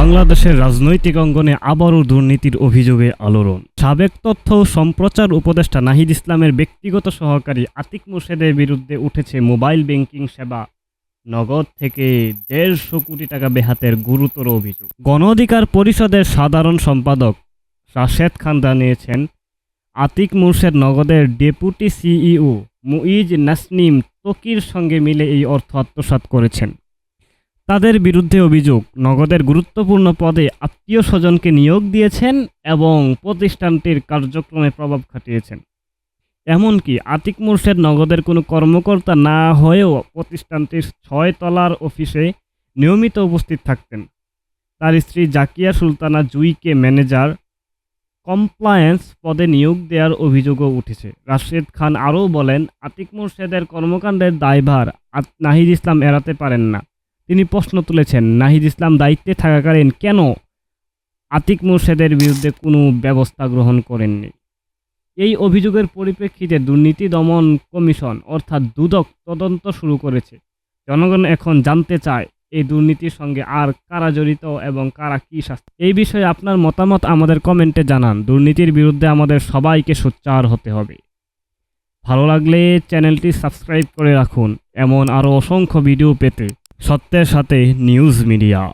বাংলাদেশের রাজনৈতিক অঙ্গনে আবারও দুর্নীতির অভিযোগে আলোড়ন। সাবেক তথ্য সম্প্রচার উপদেষ্টা নাহিদ ইসলামের ব্যক্তিগত সহকারী আতিক মুর্শেদের বিরুদ্ধে উঠেছে মোবাইল ব্যাংকিং সেবা। নগদ থেকে দেড়শো কোটি টাকা বেহাতের গুরুতর অভিযোগ। গণ অধিকার পরিষদের সাধারণ সম্পাদক রাশেদ খান জানিয়েছেন, আতিক মুর্শেদ নগদের ডেপুটি সিইও মুইজ নাসনিম তকির সঙ্গে মিলে এই অর্থ আত্মসাৎ করেছেন। তাদের বিরুদ্ধে অভিযোগ। নগদের গুরুত্বপূর্ণ পদে আত্মীয় স্বজনকে নিয়োগ দিয়েছেন এবং প্রতিষ্ঠানটির কার্যক্রমে প্রভাব খাটিয়েছেন। এমনকি আতিক মুর্শেদ নগদের কোনো কর্মকর্তা না হয়েও প্রতিষ্ঠানটির ছয় তলার অফিসে নিয়মিত উপস্থিত থাকতেন। তার স্ত্রী জাকিয়া সুলতানা জুইকে ম্যানেজার কমপ্লায়েন্স পদে নিয়োগ দেওয়ার অভিযোগও উঠেছে। রাশেদ খান আরও বলেন, আতিক মুর্শেদের কর্মকাণ্ডের দায়ভার নাহিদ ইসলাম এড়াতে পারেন না। তিনি প্রশ্ন তুলেছেন, নাহিদ ইসলাম দায়িত্বে থাকাকালীন কেন আতিক মুর্শেদের বিরুদ্ধে কোনো ব্যবস্থা গ্রহণ করেননি? এই অভিযোগের পরিপ্রেক্ষিতে দুর্নীতি দমন কমিশন, অর্থাৎ দুদক, তদন্ত শুরু করেছে। জনগণ এখন জানতে চায়, এই দুর্নীতির সঙ্গে আর কারা জড়িত এবং কারা কী শাস্তি। এই বিষয়ে আপনার মতামত আমাদের কমেন্টে জানান। দুর্নীতির বিরুদ্ধে আমাদের সবাইকে সোচ্চার হতে হবে। ভালো লাগলে চ্যানেলটি সাবস্ক্রাইব করে রাখুন। এমন আরও অসংখ্য ভিডিও পেতে সত্যের সাথে নিউজ মিডিয়া